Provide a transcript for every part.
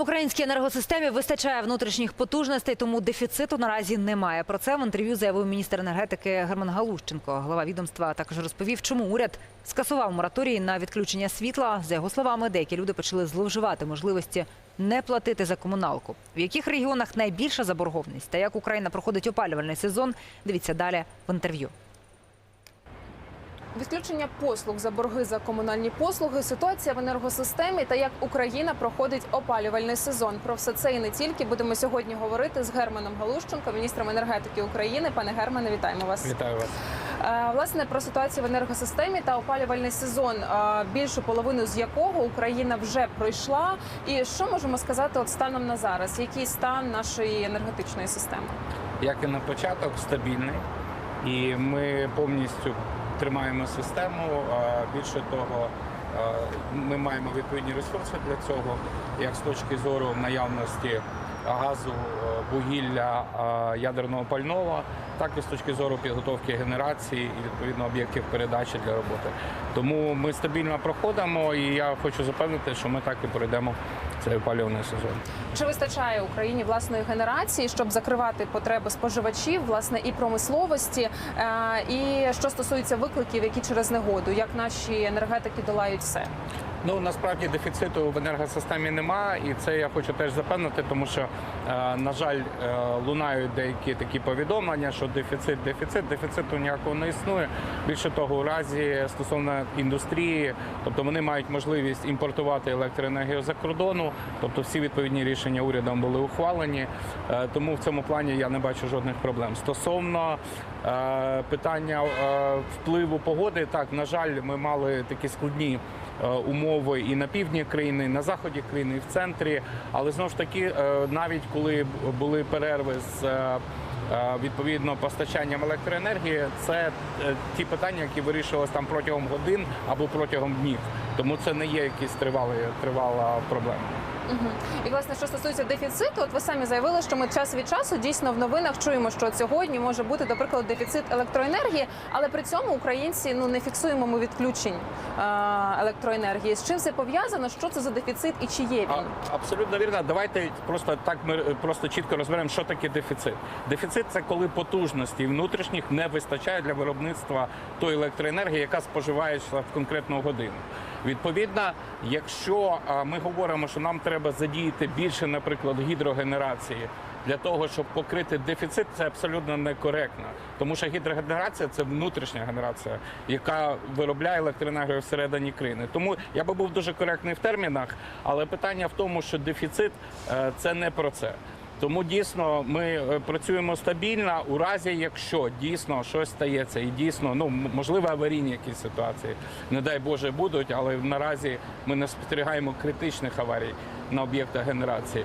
Українській енергосистемі вистачає внутрішніх потужностей, тому дефіциту наразі немає. Про це в інтерв'ю заявив міністр енергетики Герман Галущенко. Глава відомства також розповів, чому уряд скасував мораторій на відключення світла. За його словами, деякі люди почали зловживати можливості не платити за комуналку. В яких регіонах найбільша заборгованість та як Україна проходить опалювальний сезон? Дивіться далі в інтерв'ю. Відключення послуг за борги за комунальні послуги, ситуація в енергосистемі та як Україна проходить опалювальний сезон. Про все це і не тільки будемо сьогодні говорити з Германом Галущенко, міністром енергетики України. Пане Германе, вітаємо вас. Вітаю вас. Е, Власне про ситуацію в енергосистемі та опалювальний сезон, е, більшу половину з якого Україна вже пройшла. І що можемо сказати от станом на зараз? Який стан нашої енергетичної системи? Як і на початок, стабільний, і ми повністю тримаємо систему. Більше того, ми маємо відповідні ресурси для цього, як з точки зору наявності газу, е, вугілля, ядерного пального, так і з точки зору підготовки генерації і відповідно об'єктів передачі для роботи. Тому ми стабільно проходимо, і я хочу запевнити, що ми так і пройдемо цей опалювальний сезон. Чи вистачає Україні власної генерації, щоб закривати потреби споживачів, власне, і промисловості? Е, І що стосується викликів, які через негоду, як наші енергетики долають все? Ну насправді дефіциту в енергосистемі немає, і це я хочу теж запевнити, тому що е, на жаль е, лунають деякі такі повідомлення, що дефіцит, дефіцит, дефіциту ніякого не існує. Більше того, у разі стосовно індустрії, тобто вони мають можливість імпортувати електроенергію за кордону, тобто всі відповідні рішення урядом були ухвалені. Е, Тому в цьому плані я не бачу жодних проблем. Стосовно е, питання е, впливу погоди, так на жаль, ми мали такі складні умови і на півдні країни, і на заході країни, і в центрі. Але знову ж таки, навіть коли були перерви з відповідно постачанням електроенергії, це ті питання, які вирішувалися там протягом годин або протягом днів. Тому це не є якась тривала, тривала проблема. Угу. І власне, що стосується дефіциту, от ви самі заявили, що ми час від часу дійсно в новинах чуємо, що сьогодні може бути, до прикладу, дефіцит електроенергії, але при цьому українці ну не фіксуємо ми відключень е, електроенергії. З чим це пов'язано? Що це за дефіцит і чи є він? А, абсолютно вірно. Давайте просто так ми е, просто чітко розберемо, що таке дефіцит. Дефіцит це коли потужності внутрішніх не вистачає для виробництва тої електроенергії, яка споживається в конкретну годину. Відповідно, якщо ми говоримо, що нам треба задіяти більше, наприклад, гідрогенерації. Для того щоб покрити дефіцит, це абсолютно некоректно, тому що гідрогенерація це внутрішня генерація, яка виробляє електроенергію всередині країни. Тому я би був дуже коректний в термінах, але питання в тому, що дефіцит е, це не про це. Тому дійсно ми е, працюємо стабільно у разі, якщо дійсно щось стається, і дійсно ну можливо аварійні якісь ситуації, не дай Боже, будуть, але наразі ми не спостерігаємо критичних аварій на об'єктах генерації.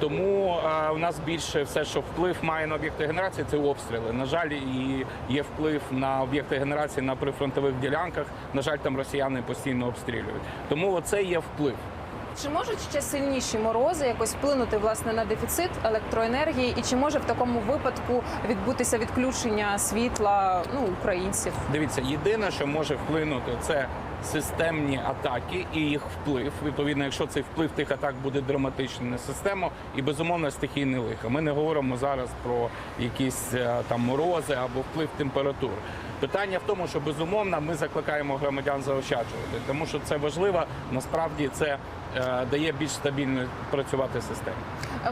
Тому е, у нас більше все, що вплив має на об'єкти генерації, це обстріли. На жаль, і є вплив на об'єкти генерації на прифронтових ділянках. На жаль, там росіяни постійно обстрілюють. Тому оце є вплив. Чи можуть ще сильніші морози якось вплинути власне на дефіцит електроенергії, і чи може в такому випадку відбутися відключення світла ну українців? Дивіться, єдине, що може вплинути, це системні атаки і їх вплив. Відповідно, якщо цей вплив тих атак буде драматичний на систему, і безумовно стихійне лихо. Ми не говоримо зараз про якісь е, там морози або вплив температур. Питання в тому, що безумовно ми закликаємо громадян заощаджувати, тому що це важливо. Насправді це дає більш стабільно працювати системі.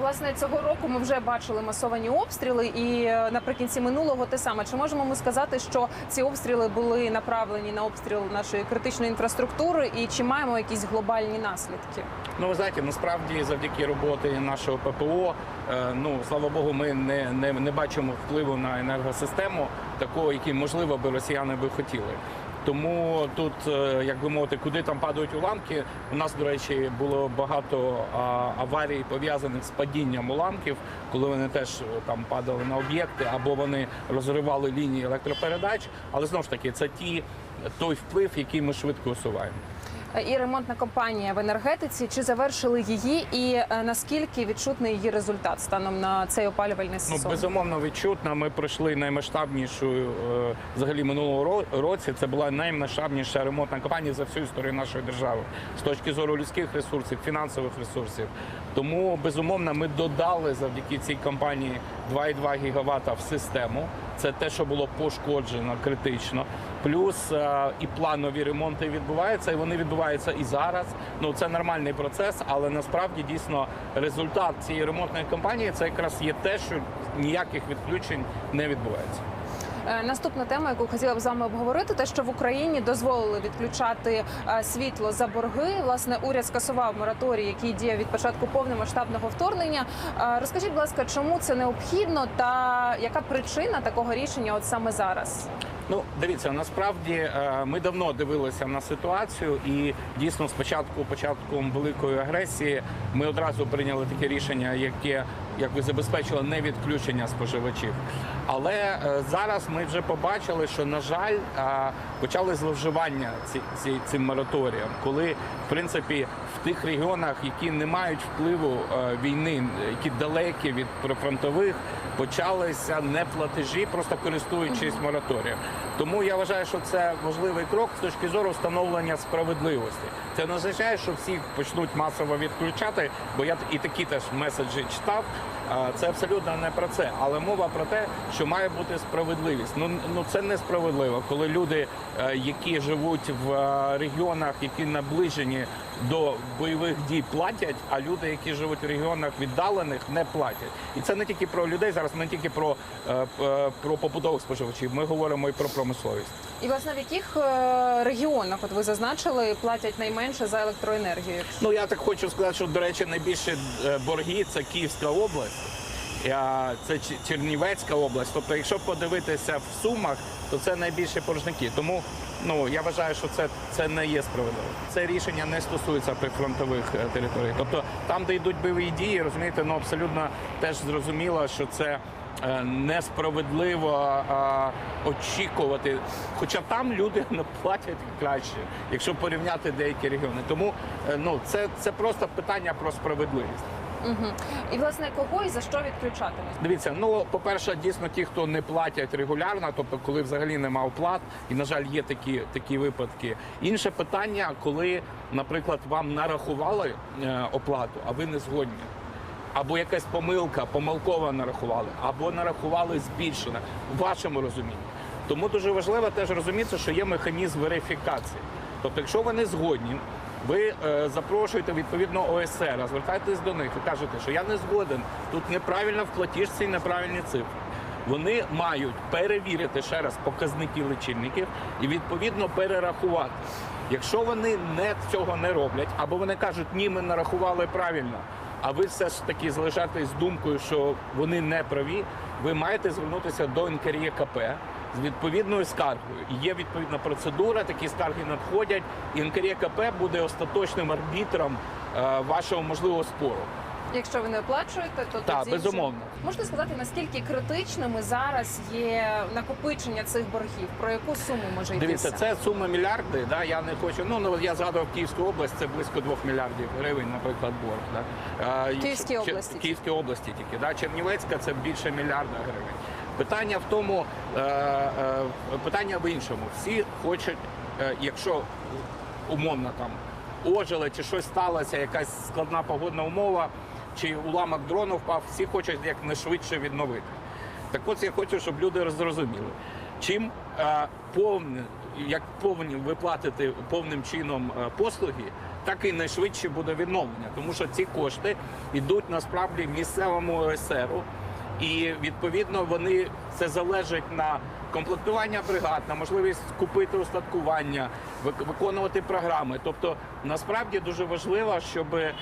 Власне, цього року ми вже бачили масовані обстріли, і е, наприкінці минулого те саме. Чи можемо ми сказати, що ці обстріли були направлені на обстріл нашої критичної інфраструктури, і чи маємо якісь глобальні наслідки? Ну, ви знаєте, насправді завдяки роботі нашого ППО, е, ну слава Богу, ми не, не, не бачимо впливу на енергосистему, такого, який можливо би росіяни би хотіли. Тому тут, е, як би мовити, куди там падають уламки. У нас, до речі, було багато аварій пов'язаних з падінням уламків, коли вони теж е, там падали на об'єкти або вони розривали лінії електропередач. Але знову ж таки, це ті той вплив, який ми швидко усуваємо. Е, і ремонтна компанія в енергетиці. Чи завершили її, і е, наскільки відчутний її результат станом на цей опалювальний Ну, безумовно відчутно. Ми пройшли наймасштабнішу е, взагалі минулого році. Це була наймасштабніша ремонтна кампанія за всю історію нашої держави з точки зору людських ресурсів, фінансових ресурсів. Тому безумовно ми додали завдяки цій кампанії 2,2 гігавата в систему. Це те, що було пошкоджено критично. Плюс е, і планові ремонти відбуваються, і вони відбуваються і зараз. Ну це нормальний процес, але насправді дійсно результат цієї ремонтної кампанії це якраз є те, що ніяких відключень не відбувається. Е, Наступна тема, яку хотіла б з вами обговорити, те, що в Україні дозволили відключати е, світло за борги. Власне, уряд скасував мораторій, який діє від початку повномасштабного вторгнення. Е, Розкажіть, будь ласка, чому це необхідно та яка причина такого рішення от саме зараз? Ну, дивіться, насправді е, ми давно дивилися на ситуацію, і дійсно спочатку, початком великої агресії, ми одразу прийняли таке рішення, яке якби забезпечило не відключення споживачів. Але е, зараз ми вже побачили, що на жаль е, почали зловживання ці, ці, цим мораторієм, коли в принципі тих регіонах, які не мають впливу е, війни, які далекі від прифронтових, почалися неплатежі, просто користуючись мораторієм. Тому я вважаю, що це важливий крок з точки зору встановлення справедливості. Це не означає, що всіх почнуть масово відключати, бо я і такі теж меседжі читав. Це абсолютно не про це, але мова про те, що має бути справедливість. Ну ну це несправедливо, коли люди, е, які живуть в е, регіонах, які наближені до бойових дій, платять, а люди, які живуть в регіонах віддалених, не платять. І це не тільки про людей. Зараз не тільки про, е, е, про побутових споживачів. Ми говоримо і про промисловість. І власне в яких е, регіонах, от ви зазначили, платять найменше за електроенергію? Ну я так хочу сказати, що до речі, найбільше борги це Київська область. А Це Чернівецька область. Тобто, якщо подивитися в сумах, то це найбільші боржники. Тому ну я вважаю, що це, це не є справедливо. Це рішення не стосується прифронтових е, територій. Тобто там, де йдуть бойові дії, розумієте, ну абсолютно теж зрозуміло, що це. е, Несправедливо е, очікувати, хоча там люди не платять краще, якщо порівняти деякі регіони. Тому е, ну це, це просто питання про справедливість. І власне кого і за що відключатимуть? Дивіться, ну по-перше, дійсно ті, хто не платять регулярно, тобто коли взагалі нема оплат, і на жаль, є такі, такі випадки. Інше питання, коли, наприклад, вам нарахували е, оплату, а ви не згодні. Або якась помилка, помилково нарахували, або нарахували збільшено в вашому розумінні. Тому дуже важливо теж розуміти, що є механізм верифікації. Тобто, якщо ви не згодні, ви е, запрошуєте відповідно ОСР, звертаєтесь до них і кажете, що я не згоден, тут неправильно в платіжці неправильні цифри. Вони мають перевірити ще раз показники лічильників і відповідно перерахувати. Якщо вони не цього не роблять, або вони кажуть, ні, ми нарахували правильно, а ви все ж таки залишаєтесь з думкою, що вони не праві, ви маєте звернутися до НКРЄКП з відповідною скаргою. Є відповідна процедура, такі скарги надходять, і НКРЄКП буде остаточним арбітром е, вашого можливого спору. Якщо ви не оплачуєте, то Так, тоді безумовно. Вже... можете сказати, наскільки критичними зараз є накопичення цих боргів? Про яку суму може йтися? Дивіться, це сума мільярди. Да, я не хочу. Ну ну я згадував Київську область, це близько 2 мільярдів гривень, наприклад, борг. Да. Київській області. Київській області тільки. Да. Чернівецька це більше мільярда гривень. Питання в тому, е, е, питання в іншому. Всі хочуть, е, якщо умовно там ожили чи щось сталося, якась складна погодна умова, чи уламок дрону впав, всі хочуть якнайшвидше відновити. Так от я хочу, щоб люди зрозуміли, чим е, повні, як повні ви повним чином послуги, так і найшвидше буде відновлення, тому що ці кошти йдуть насправді місцевому ОСРу, і відповідно вони це залежить на комплектування бригад, на можливість купити устаткування, вик- виконувати програми. Тобто насправді дуже важливо, щоб е,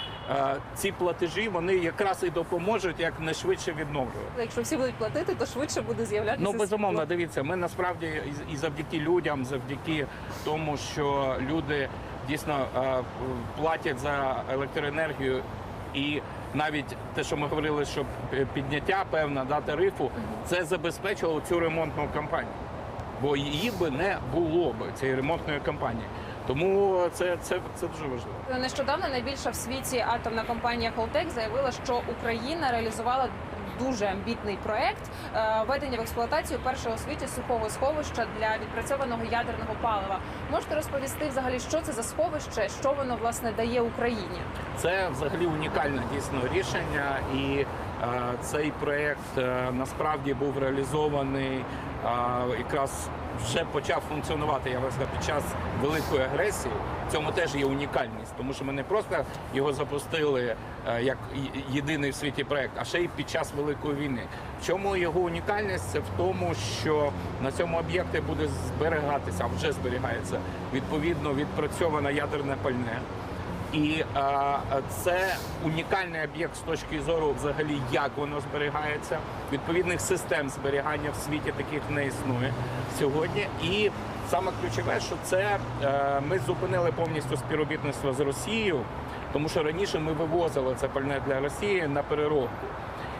ці платежі вони якраз і допоможуть як найшвидше відновлювати. Якщо всі будуть платити, то швидше буде з'являтися. Ну безумовно, дивіться, ми насправді і- і завдяки людям, завдяки тому, що люди дійсно е, платять за електроенергію, і навіть те, що ми говорили, що підняття певна да, тарифу, це забезпечило цю ремонтну кампанію. Бо її би не було б цієї ремонтної кампанії. Тому це, це, це дуже важливо. Нещодавно найбільша в світі атомна компанія Холтек заявила, що Україна реалізувала дуже амбітний проект е, введення в експлуатацію першого у світі сухого сховища для відпрацьованого ядерного палива. Можете розповісти взагалі, що це за сховище, що воно власне дає Україні? Це взагалі унікальне дійсно рішення, і е, цей проект е, насправді був реалізований якраз вже почав функціонувати. Я вас під час великої агресії. В цьому теж є унікальність, тому що ми не просто його запустили е, як єдиний в світі проект, а ще й під час великої війни. В чому його унікальність? Це в тому, що на цьому об'єкті буде зберігатися, а вже зберігається відповідно відпрацьоване ядерне пальне. І е, це унікальний об'єкт з точки зору, взагалі, як воно зберігається. Відповідних систем зберігання в світі таких не існує сьогодні. І саме ключове, що це е, ми зупинили повністю співробітництво з Росією, тому що раніше ми вивозили це пальне для Росії на переробку.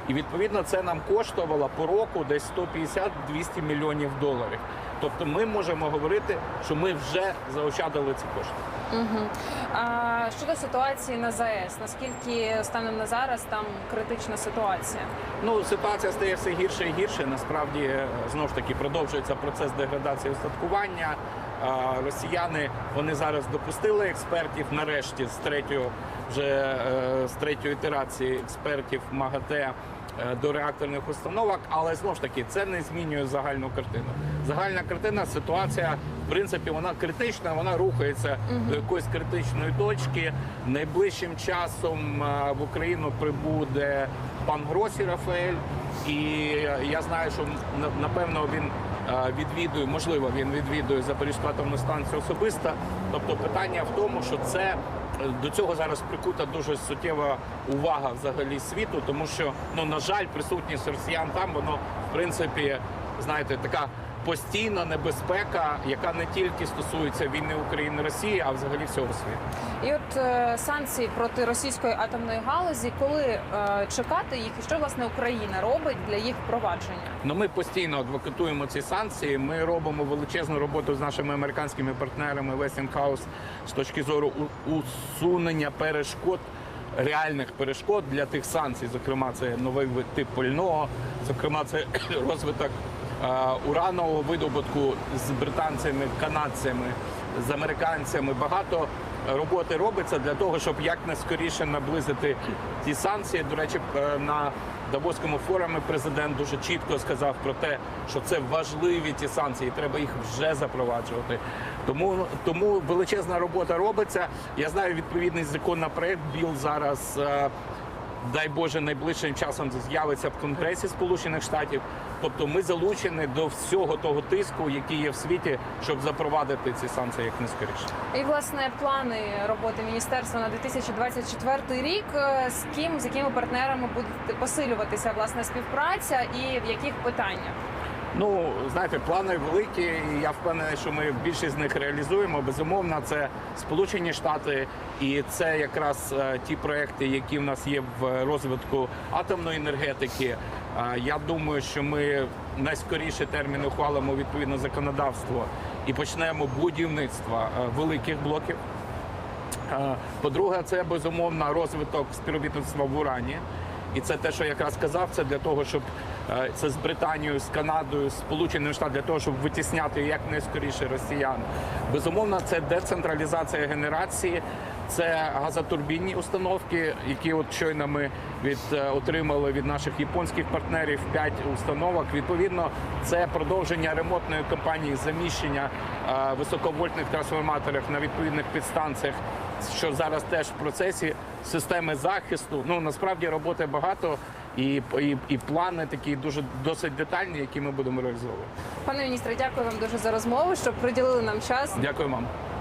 І відповідно це нам коштувало по року десь 150-200 мільйонів доларів. Тобто ми можемо говорити, що ми вже заощадили ці кошти. Угу. А щодо ситуації на ЗАЕС, наскільки станом на зараз там критична ситуація? Ну, ситуація стає все гірше і гірше. Насправді, е, знову ж таки, продовжується процес деградації устаткування. Росіяни вони зараз допустили експертів нарешті з третього вже е, з третьої ітерації експертів МАГАТЕ до реакторних установок, але знову ж таки це не змінює загальну картину. Загальна картина, ситуація, в принципі, вона критична, вона рухається до якоїсь критичної точки. Найближчим часом е, в Україну прибуде пан Гросі Рафаель, і я знаю, що напевно він е, відвідує, можливо, він відвідує Запорізьку атомну станцію особисто. Тобто питання в тому, що це е, до цього зараз прикута дуже суттєва увага взагалі світу, тому що ну на жаль, присутність росіян там воно в принципі, знаєте, така. Постійна небезпека, яка не тільки стосується війни України Росії, а взагалі всього світу. І от е, санкції проти російської атомної галузі, коли е, чекати їх, і що власне Україна робить для їх впровадження? Ну, ми постійно адвокатуємо ці санкції. Ми робимо величезну роботу з нашими американськими партнерами Westinghouse з точки зору усунення перешкод. Реальних перешкод для тих санкцій, зокрема, це новий тип пального, зокрема, це розвиток уранового видобутку з британцями, канадцями, з американцями. Багато роботи робиться для того, щоб якнайскоріше наблизити ті санкції. До речі, е, на Давоському форумі президент дуже чітко сказав про те, що це важливі ті санкції, треба їх вже запроваджувати. Тому тому величезна робота робиться. Я знаю відповідний законопроект Біл зараз. Дай Боже, найближчим часом з'явиться в Конгресі Сполучених Штатів. Тобто ми залучені до всього того тиску, який є в світі, щоб запровадити ці санкції як найскоріше. І власне плани роботи міністерства на 2024 рік. е, З ким з якими партнерами буде посилюватися власне співпраця і в яких питаннях? Ну, знаєте, плани великі, і я впевнений, що ми більшість з них реалізуємо. Безумовно, це Сполучені Штати, і це якраз е, ті проекти, які в нас є в розвитку атомної енергетики. Е, Я думаю, що ми найскоріше терміни ухвалимо відповідне законодавство і почнемо будівництво е, великих блоків. По-друге, це безумовно розвиток співробітництва в Урані. І це те, що я якраз сказав, це для того, щоб це з Британією, з Канадою, з Сполученими Штатами, для того, щоб витісняти якнайскоріше росіян. Безумовно, це децентралізація генерації, це газотурбінні установки, які от щойно ми від е, отримали від наших японських партнерів 5 установок. Відповідно, це продовження ремонтної кампанії заміщення е, високовольтних трансформаторів на відповідних підстанціях, що зараз теж в процесі системи захисту. Ну насправді роботи багато. І, і, і плани такі дуже досить детальні, які ми будемо реалізовувати. Пане міністре, дякую вам дуже за розмову, що приділили нам час. Дякую вам.